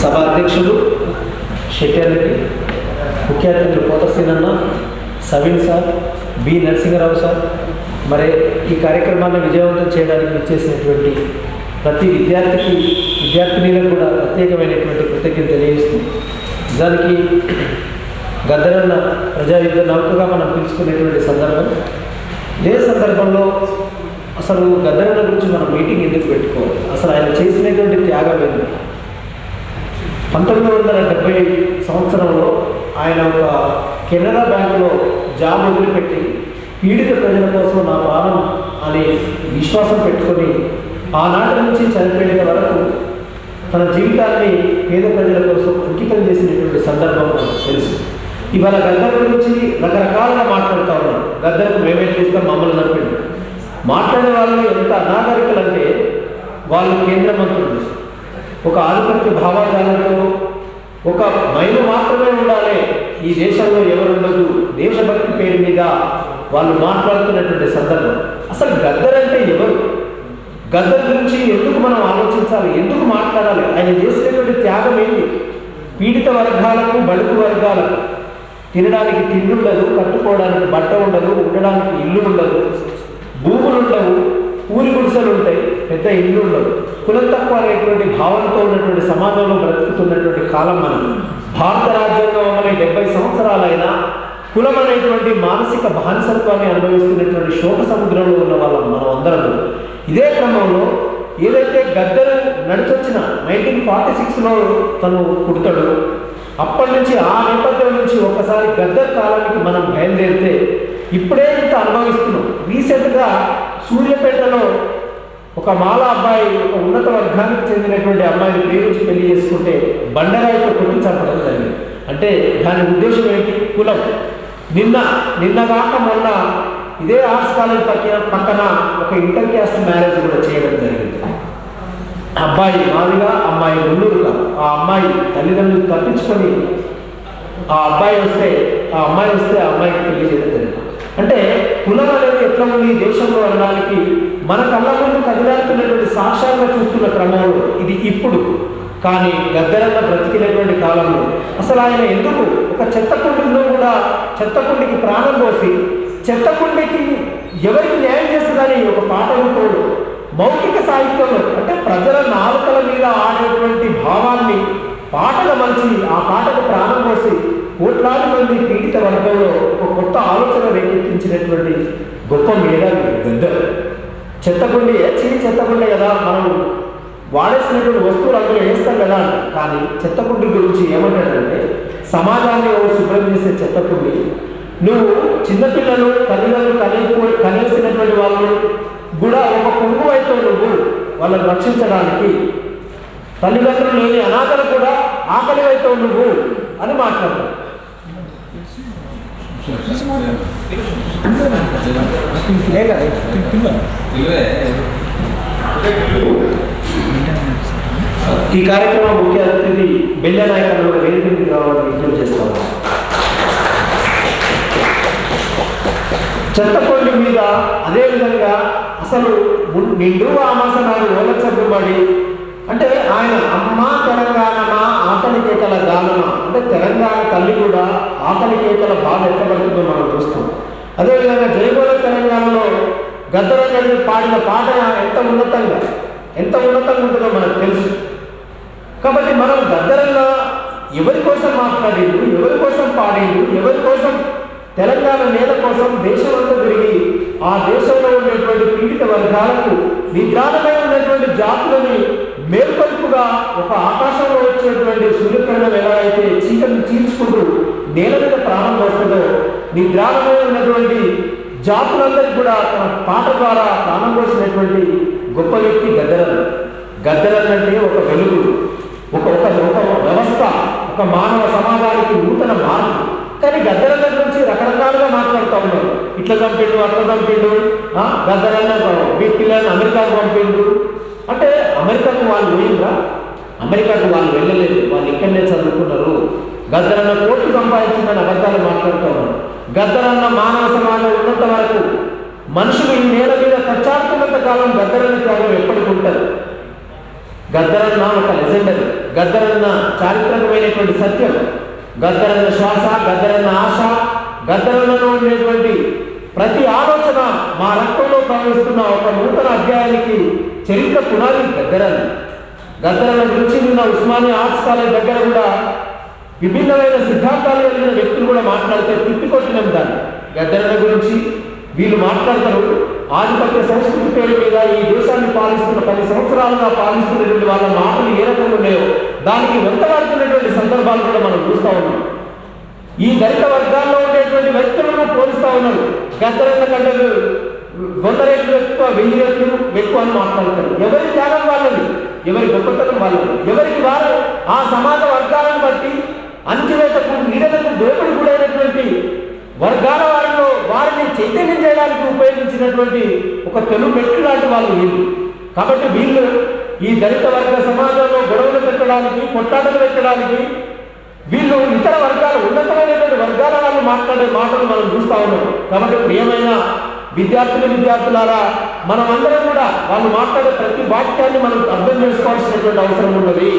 సభా అధ్యక్షులు శెట్టారెడ్డి ముఖ్య అతిథులు కోటసీనన్న Saveen sir B Narasimharao sir. మరి ఈ కార్యక్రమాన్ని విజయవంతం చేయడానికి వచ్చేసినటువంటి ప్రతి విద్యార్థికి విద్యార్థినిలకు కూడా ప్రత్యేకమైనటువంటి కృతజ్ఞత తెలియజేస్తుంది నిజానికి గద్దరన్న ప్రజాయుద్ధ నౌకగా మనం పిలుచుకునేటువంటి సందర్భం. ఏ సందర్భంలో అసలు గద్దరన్న గురించి మనం మీటింగ్ ఎందుకు పెట్టుకోవాలి? అసలు ఆయన చేసినటువంటి త్యాగం ఏంటి? పంతొమ్మిది వందల డెబ్బై సంవత్సరంలో ఆయన ఒక కెనరా బ్యాంకులో జాబ్ వదిలిపెట్టి పీడిత ప్రజల కోసం నా ప్రాణం అనే విశ్వాసం పెట్టుకొని ఆనాటి నుంచి చనిపోయేంత వరకు తన జీవితాన్ని పేద ప్రజల కోసం అంకితం చేసినటువంటి సందర్భం తెలుసు. ఇవాళ గద్దర్ గురించి రకరకాలుగా మాట్లాడుతూ ఉన్నాం గద్దర్కు మేమేం చేస్తాం మమ్మల్ని చంపిండు మాట్లాడే వాళ్ళు ఎంత అనాగరికలు అంటే వాళ్ళు కేంద్ర మంత్రులు. ఒక ఆధిపత్య భావాజాలంతో ఒక మైలు మాత్రమే ఉండాలి ఈ దేశంలో ఎవరు ఉండదు దేశభక్తి పేరు మీద వాళ్ళు మాట్లాడుతున్నటువంటి సందర్భం. అసలు గద్దర్ అంటే ఎవరు? గద్దర్ గురించి ఎందుకు మనం ఆలోచించాలి? ఎందుకు మాట్లాడాలి? ఆయన చేసినటువంటి త్యాగం ఏంటి? పీడిత వర్గాలకు బడుగు వర్గాలకు తినడానికి తిండి ఉండదు కట్టుకోవడానికి బట్ట ఉండదు ఉండడానికి ఇల్లు ఉండదు భూములు ఉండవు ఊరి గుడిసెలు ఉంటాయి పెద్ద ఇల్లు ఉండవు. కులం తక్కువ అనేటువంటి భావనతో ఉన్నటువంటి సమాజంలో బ్రతుకుతున్నటువంటి కాలం మనం. భారత రాజ్యాంగం అమలై డెబ్బై సంవత్సరాలైనా కులం అనేటువంటి మానసిక బానిసత్వాన్ని అనుభవిస్తున్నటువంటి శోక సముద్రంలో ఉన్న వాళ్ళం మనం అందరం. ఇదే క్రమంలో ఏదైతే గద్దరు నడిచొచ్చిన నైన్టీన్ ఫార్టీ సిక్స్లో తను పుడతాడు అప్పటి నుంచి ఆ నేపథ్యం నుంచి ఒకసారి గద్దర్ కాలానికి మనం బయలుదేరితే ఇప్పుడే ఇంత అనుభవిస్తున్నాం. రీసెంట్గా సూర్యపేటలో ఒక మాల అబ్బాయి ఒక ఉన్నత వర్గానికి చెందినటువంటి అమ్మాయిని ప్రేమించి పెళ్ళి చేసుకుంటే బండరాయితో కొట్టి చంపడం జరిగింది. అంటే దాని ఉద్దేశం ఏంటి? కులం. నిన్న నిన్న కాక మొన్న ఇదే ఆర్ట్స్ కాలేజ్ పక్కన పక్కన ఒక ఇంటర్ క్యాస్ట్ మ్యారేజ్ కూడా చేయడం జరిగింది. అబ్బాయి మాదిగా అమ్మాయి ఉల్లూరుగా ఆ అమ్మాయి తల్లిదండ్రులు తప్పించుకొని ఆ అబ్బాయి వస్తే ఆ అమ్మాయి వస్తే ఆ అమ్మాయికి పెళ్ళి చేయడం జరిగింది. అంటే కులం అనేది ఎట్లా ఉంది? దేశంలో అనడానికి మన కళ్ళ ముందు కదిలాడుతున్నటువంటి సాక్షాత్గా చూస్తున్న క్రమంలో ఇది ఇప్పుడు. కానీ గద్దరంగా బ్రతికినటువంటి కాలంలో అసలు ఆయన ఎందుకు ఒక చెత్త కుండీలో కూడా చెత్తకుండికి ప్రాణం పోసి చెత్తకుండికి ఎవరికి న్యాయం చేస్తుందని ఒక పాట రూపంలో మౌఖిక సాహిత్యంలో అంటే ప్రజల నాలుకల మీద ఆడేటువంటి భావాన్ని పాటగా మలిచి ఆ పాటకు ప్రాణం పోసి కోట్లాది మంది పీడిత వర్గంలో ఒక కొత్త ఆలోచన రేకెత్తించినటువంటి గొప్ప మేధావి గద్దరు చెత్తకుండి చిన్న చెత్తకుండే కదా మనం వాడేసినటువంటి వస్తువులు అందులో వేస్తాం కదా కానీ చెత్తకుండి గురించి ఏమంటాడంటే సమాజాన్ని శుభ్రం చేసే చెత్తకుండి నువ్వు చిన్నపిల్లలు తల్లిదండ్రులు కనేపో కనేసినటువంటి వాళ్ళు కూడా ఒక పురుగు అయితే నువ్వు వాళ్ళని రక్షించడానికి తల్లిదండ్రులు లేని అనాథలు కూడా ఆకలి అయితే నువ్వు అని మాట్లాడతారు ఈ కార్యక్రమం ముఖ్య అతిథి బెల్లె నాయకులు వేదిక రావాలని విజ్ఞప్తి చేస్తాము చెత్తకొండి మీద అదేవిధంగా అసలు నిండు ఆమాసనాలు ఓలచబడి అంటే ఆయన అమ్మ తెలంగాణమా ఆకలి కేకల అంటే తెలంగాణ తల్లి కూడా ఆకలి కేకల బాధ ఎట్లా అదేవిధంగా జయగోళ తెలంగాణలో గద్దరంగడి పాడిన పాట ఎంత ఉన్నతంగా ఎంత ఉన్నతంగా ఉంటుందో మనకు తెలుసు. కాబట్టి మనం గద్దరంగా ఎవరి కోసం మాట్లాడిండు ఎవరి కోసం పాడిండు ఎవరి కోసం తెలంగాణ నేల కోసం దేశమంతా తిరిగి ఆ దేశంలో ఉండేటువంటి పీడిత వర్గాలకు నిద్రాణమై ఉన్నటువంటి జాతులని మేల్కొల్పుగా ఒక ఆకాశంలో వచ్చేటువంటి సూర్యకిరణం ఎలా అయితే చీకటిని చీల్చుకుంటూ వస్తుందో నిద్రాణమై ఉన్నటువంటి జాతులందరికీ కూడా తన పాట ద్వారా ప్రాణం పోసినటువంటి గొప్ప వ్యక్తి గద్దరన్. గద్దరన్ అంటే ఒక వెలుగు ఒక ఒక ఒక వ్యవస్థ ఒక మానవ సమాజానికి నూతన మార్పు కానీ గద్దరన్న గురించి రకరకాలుగా మాట్లాడుతూ ఉన్నారు. ఇట్లా చంపిండు అట్లా చంపిండు ఆ, గద్దరన్న మీ పిల్లల్ని అమెరికాకు పంపిండు. అంటే అమెరికాకు వాళ్ళు పోయిండ్రా? అమెరికాకు వాళ్ళు వెళ్ళలేదు. వాళ్ళు ఇక్కడనే చదువుకున్నారు. గద్దరన్న కోట్లు సంపాదించిందని అబద్ధాలు మాట్లాడుతూ ఉన్నారు. గద్దరన్న మానవ సమాజం ఉన్నంత వరకు మనుషులు ఈ నేల మీద తచ్చాడుతున్నంత కాలం గద్దరన్న త్యాగం ఎప్పటికి ఉంటుంది గద్దరన్న ఒక లెజెండరీ గద్దరన్న చారిత్రకమైనటువంటి సత్యం. గద్దరన్న శ్వాస గద్దరన్న ఆశ గద్దరన్నలో ఉండేటువంటి ప్రతి ఆలోచన మా రక్తంలో ప్రవహిస్తున్న ఒక నూతన అధ్యాయానికి చరిత్ర పునాది గద్దరన్న. గద్దరన్న గురించి నిన్న ఉస్మానియా ఆర్ట్స్ కాలేజ్ దగ్గర కూడా విభిన్నమైన సిద్ధాంతాలు కలిగిన వ్యక్తులు కూడా మాట్లాడితే తిప్పికొట్టినాం దాన్ని. గద్దరణ గురించి వీళ్ళు మాట్లాడతారు. ఆధిపత్య సంస్కృతి పేరు మీద ఈ దేశాన్ని పాలిస్తున్న పది సంవత్సరాలుగా పాలిస్తున్నటువంటి వాళ్ళ మాటలు ఏ రకంగా ఉన్నాయో దానికి వెంటబడుతున్నటువంటి సందర్భాలు కూడా మనం చూస్తూ ఉన్నాం. ఈ దళిత వర్గాల్లో ఉండేటువంటి వ్యక్తులను పోలుస్తూ ఉన్నారు. గద్దరన్న కంటే వంద రేట్లు ఎక్కువ వెయ్యి రేట్లు ఎక్కువ అని మాట్లాడతారు. ఎవరి త్యాగం వాళ్ళది? ఎవరి గొప్పతనం వాళ్ళది? ఎవరికి వారు ఆ సమాజ వర్గాలను బట్టి అంచువేతకు నీడలకు దోపిడి గురైనటువంటి వర్గాల వారిలో వారిని చైతన్యం చేయడానికి ఉపయోగించినటువంటి ఒక తెలుగు మెట్టు లాంటి వాళ్ళు వీళ్ళు. కాబట్టి వీళ్ళు ఈ దళిత వర్గ సమాజంలో గొడవలు పెట్టడానికి కొట్లాటలు పెట్టడానికి వీళ్ళు ఇతర వర్గాలు ఉన్నతమైనటువంటి వర్గాల వాళ్ళు మాట్లాడే మాటలు మనం చూస్తా ఉన్నాం. కాబట్టి ప్రియమైన విద్యార్థులు విద్యార్థులారా మనమందరం కూడా వాళ్ళు మాట్లాడే ప్రతి వాక్యాన్ని మనం అర్థం చేసుకోవాల్సినటువంటి అవసరం ఉన్నది.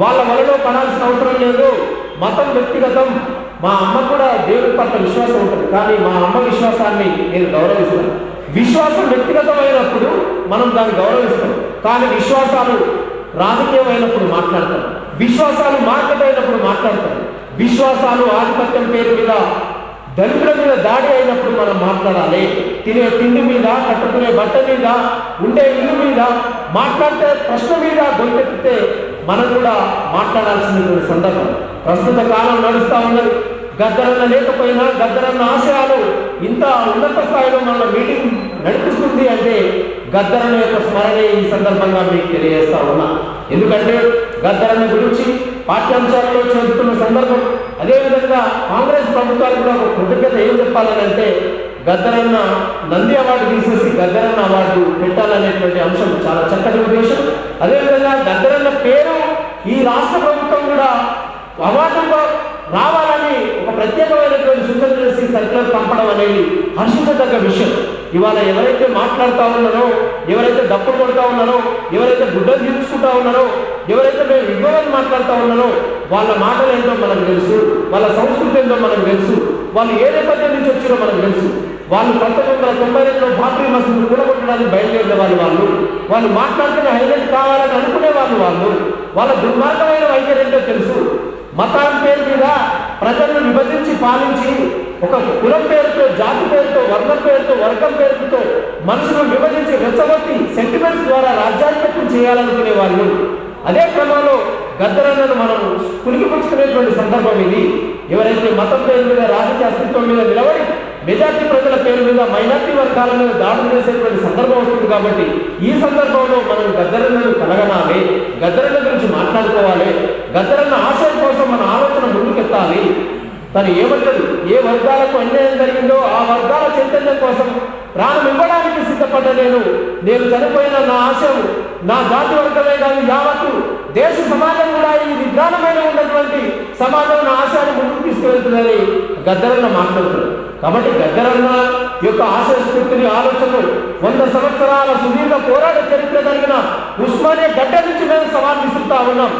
వాళ్ళ వలలో పడాల్సిన అవసరం లేదు. మతం వ్యక్తిగతం. మా అమ్మ కూడా దేవుడి పట్ల విశ్వాసం ఉంటుంది. కానీ మా అమ్మ విశ్వాసాన్ని నేను గౌరవిస్తాను. విశ్వాసం వ్యక్తిగతమైనప్పుడు మనం దాన్ని గౌరవిస్తాం. కానీ విశ్వాసాలు రాజకీయమైనప్పుడు మాట్లాడతాం. విశ్వాసాలు మార్కెట్ అయినప్పుడు మాట్లాడతాం. విశ్వాసాలు ఆధిపత్యం పేరు మీద దళితుల మీద దాడి అయినప్పుడు మనం మాట్లాడాలి. తినే తిండి మీద కట్టుకునే బట్ట మీద ఉండే ఇల్లు మీద మాట్లాడితే ప్రశ్న మీద గొంతెత్తితే మనం కూడా మాట్లాడాల్సినటువంటి సందర్భం. ప్రస్తుత కాలం నడుస్తూ ఉన్నది. గద్దరన్న లేకపోయినా గద్దరన్న ఆశయాలు ఇంత ఉన్నత స్థాయిలో మన మీటింగ్ నడిపిస్తుంది అంటే గద్దరన్న యొక్క స్మరణే ఈ సందర్భంగా మీకు తెలియజేస్తా ఉన్నా. ఎందుకంటే గద్దరన్న గురించి పాఠ్యాంశాలలో చేస్తున్న సందర్భం అదేవిధంగా కాంగ్రెస్ ప్రభుత్వానికి కూడా ఒక కృతజ్ఞత ఏం చెప్పాలనంటే గద్దరన్న నంది అవార్డు తీసేసి గద్దరన్న అవార్డు పెట్టాలనేటువంటి అంశం చాలా చక్కటి ఉద్దేశం. అదేవిధంగా గద్దరన్న పేరు ఈ రాష్ట్ర ప్రభుత్వం కూడా అవార్డు రావాలని ఒక ప్రత్యేకమైనటువంటి సూచన చేసి సర్కులర్ పంపడం అనేది హర్షించదగ్గ విషయం. ఇవాళ ఎవరైతే మాట్లాడుతూ ఉన్నారో ఎవరైతే డప్పులు కొడుతూ ఉన్నారో ఎవరైతే గుడ్డలు తీర్చుకుంటా ఉన్నారో ఎవరైతే మేము ఇవ్వమని మాట్లాడుతూ ఉన్నారో వాళ్ళ మాటలు ఏంటో మనకు తెలుసు వాళ్ళ సంస్కృతి ఏంటో మనకు తెలుసు వాళ్ళు ఏ నేపథ్యం నుంచి వచ్చిరో మనకు తెలుసు. వాళ్ళు పంతొమ్మిది వందల తొంభై రెండులో బాబ్రీ మసీదు కూడగొట్టడానికి బయలుదేరిన వాళ్ళు వాళ్ళు వాళ్ళు మాట్లాడుతున్న హైలైట్ కావాలని అనుకునే వాళ్ళు వాళ్ళు. వాళ్ళ దుర్మార్గమైన వైఖరి ఏంటో తెలుసు. మతాల పేరు మీద ప్రజలను విభజించి పాలించి ఒక కులం పేరుతో జాతి పేరుతో వర్గం పేరుతో వర్గం పేరుతో మనుషులను విభజించి రెచ్చగొట్టి సెంటిమెంట్స్ ద్వారా రాజ్యాధిపత్యం చేయాలనుకునే వాళ్ళు. అదే క్రమంలో గద్దరన్నను మనం పులికిపుచ్చుకునేటువంటి సందర్భం ఇది. ఎవరైతే మతం పేరు మీద రాజకీయ అస్తిత్వం మీద నిలబడి మెజార్టీ ప్రజల పేరు మీద మైనార్టీ వర్గాల మీద దాడులు చేసేటువంటి సందర్భం వస్తుంది కాబట్టి ఈ సందర్భంలో మనం గద్దరన్నను కలగనాలి. గద్దరన్న గురించి మాట్లాడుకోవాలి. గద్దరన్న ఆశయం కోసం మన ఆలోచన ముందుకెత్తాలి. తను ఏమంటది ఏ వర్గాలకు అన్యాయం జరిగిందో ఆ వర్గాల చైతన్యం కోసం ప్రాణం ఇవ్వడానికి సిద్ధపడ్డ నేను. నేను చనిపోయిన నా ఆశయం నా జాతి వర్గమే కాదు యావత్తు దేశ సమాజం కూడా ఈ విధానమైన ఉన్నటువంటి సమాజం నా ఆశయాన్ని ముందుకు తీసుకువెళ్తుందని గద్దరన్న మాట్లాడుతున్నాడు. కాబట్టి గద్దరన్న యొక్క ఆశయ స్ఫూర్తిని ఆలోచనలు వంద సంవత్సరాల సుదీర్ఘ పోరాట చరిత్ర కలిగిన ఉస్మానియా గడ్డ నుంచి మేము సవాల్ విసురుతా ఉన్నాం.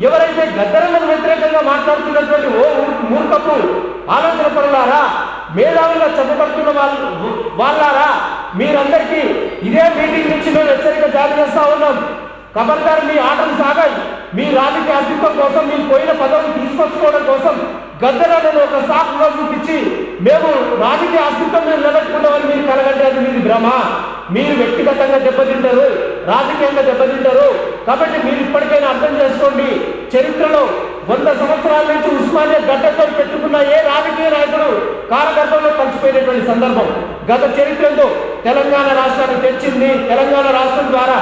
ఎవరైతే గద్దరన్నకు వ్యతిరేకంగా మాట్లాడుతున్నటువంటి ఓ మూర్ఖపు ఆలోచన పరులారా మేధావులుగా చెప్పబడుతున్న వాళ్ళు వాళ్ళారా మీరందరికీ ఇదే మీటింగ్ నుంచి మేము హెచ్చరిక జారీ చేస్తా ఉన్నాం. ఖబర్దార్ మీ ఆటలు సాగాయి. మీ రాజకీయ అస్తిత్వం కోసం మీ పోయిన పదవిని తీసుకొచ్చుకోవడం కోసం గద్దరాలను ఒక సాకు చూపించి మేము రాజకీయ అస్తిత్వం మేము నిలబెట్టుకుంటామని మీరు కలగంటే అది మీది భ్రమ. మీరు వ్యక్తిగతంగా దెబ్బతింటారు రాజకీయంగా దెబ్బతింటారు. కాబట్టి మీరు ఇప్పటికైనా అర్థం చేసుకోండి. చరిత్రలో వంద సంవత్సరాల నుంచి ఉస్మానియా గడ్డతో పెట్టుకున్న ఏ రాజకీయ నాయకుడు కాలగర్భంలో కలిసిపోయినటువంటి సందర్భం. గత చరిత్రతో తెలంగాణ రాష్ట్రాన్ని తెచ్చింది. తెలంగాణ రాష్ట్రం ద్వారా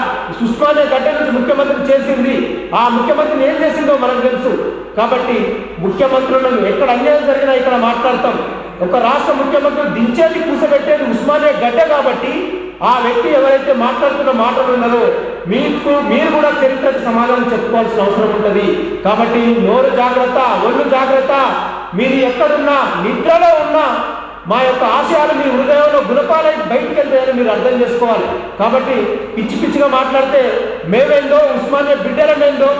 ఉస్మానియా గడ్డ నుంచి ముఖ్యమంత్రి చేసింది. ఆ ముఖ్యమంత్రిని ఏం చేసిందో మనకు తెలుసు. కాబట్టి ముఖ్యమంత్రులను ఎక్కడ అన్యాయం జరిగినా ఇక్కడ మాట్లాడతాం. ఒక రాష్ట్ర ముఖ్యమంత్రి దించేది కూసబెట్టేది ఉస్మానియా గడ్డ కాబట్టి ఆ వ్యక్తి ఎవరైతే మాట్లాడుతున్న మాటలు ఉన్నారో మీకు మీరు కూడా చరిత్రకు సమాధానం చెప్పుకోవాల్సిన అవసరం ఉంటుంది. కాబట్టి నోరు జాగ్రత్త ఒళ్ళు జాగ్రత్త. మీరు ఎక్కడున్నా నిద్రలో ఉన్నా మా యొక్క ఆశయాలు మీ హృదయంలో గుణపాలని బయటికి వెళ్తాయని మీరు అర్థం చేసుకోవాలి. కాబట్టి పిచ్చి పిచ్చిగా మాట్లాడితే మేమేందో ఉస్మానియా బిడ్డలమేందో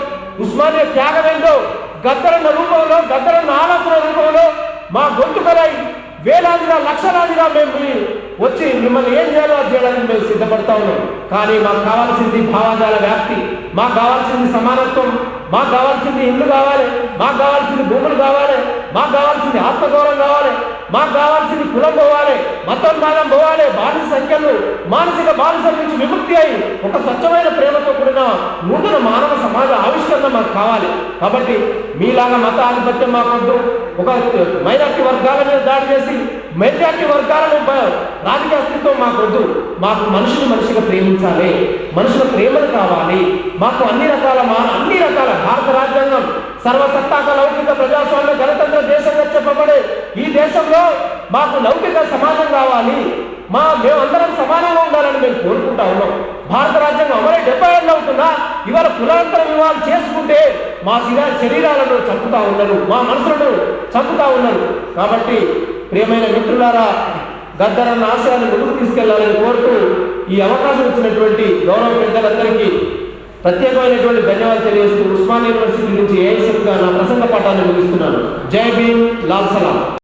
ఉస్మానియా త్యాగమేందో గద్దర గద్దరన్న రూపంలో గద్దరన్న ఆలోచన రూపంలో మా గొంతుకలై వేలాదిగా లక్షలాదిగా మేము వచ్చి మిమ్మల్ని ఏం చేయాలో అది చేయడానికి మేము సిద్ధపడతా ఉన్నాం. కానీ మాకు కావాల్సింది భావాజాల వ్యాప్తి. మాకు కావాల్సింది సమానత్వం. మాకు కావాల్సింది ఇల్లు కావాలి. మాకు కావాల్సింది భూములు కావాలి. మాకు కావాల్సింది ఆత్మగౌరవం కావాలి. మాకు కావాల్సింది కులం పోవాలి. మతోన్మాదం పోవాలి. బానిస సంఖ్యలు మానసిక బానిసల నుంచి విముక్తి అయి ఒక స్వచ్ఛమైన ప్రేమతో కూడిన నూతన మానవ సమాజ ఆవిష్కరణ మాకు కావాలి. కాబట్టి మీలాగా మత ఆధిపత్యం మాకొద్దు. ఒక మైనార్టీ వర్గాల మీద దాడి చేసి మెజార్టీ వర్గాలను రాజకీయ అస్తిత్వం మాకొద్దు మాకు మనుషులు మనిషిగా ప్రేమించాలి. మనుషుల ప్రేమలు కావాలి. మాకు అన్ని రకాల మా అన్ని రకాల భారత రాజ్యాంగం సర్వసత్తాక లౌకిక ప్రజాస్వామ్య గణతంత్ర దేశంగా చెప్పబడే ఈ దేశంలో మాకు లౌకిక సమాజం కావాలి. మా మేమందరం సమానంగా ఉండాలని మేము కోరుకుంటా ఉన్నాం. భారత రాజ్యాంగం అమలై డెబ్బై ఏళ్ళు అవుతున్నా ఇవాళ కులాంతర వివాహాలు చేసుకుంటే మా శరీరా శరీరాలను చంపుతా ఉన్నారు మా మనసులను చంపుతా ఉన్నారు. కాబట్టి ప్రియమైన మిత్రులారా గద్దరన్న ఆశయాన్ని ముందుకు తీసుకెళ్ళాలని కోరుతూ ఈ అవకాశం ఇచ్చినటువంటి గౌరవ పెద్దలందరికీ ప్రత్యేకమైనటువంటి ధన్యవాదాలు తెలియజేస్తూ ఉస్మాన్ యూనివర్సిటీ నుంచి ఏఐసీగా నా ప్రసంగ పాఠాన్ని ముగిస్తున్నాను. జై భీమ్ లాల్ సలాం.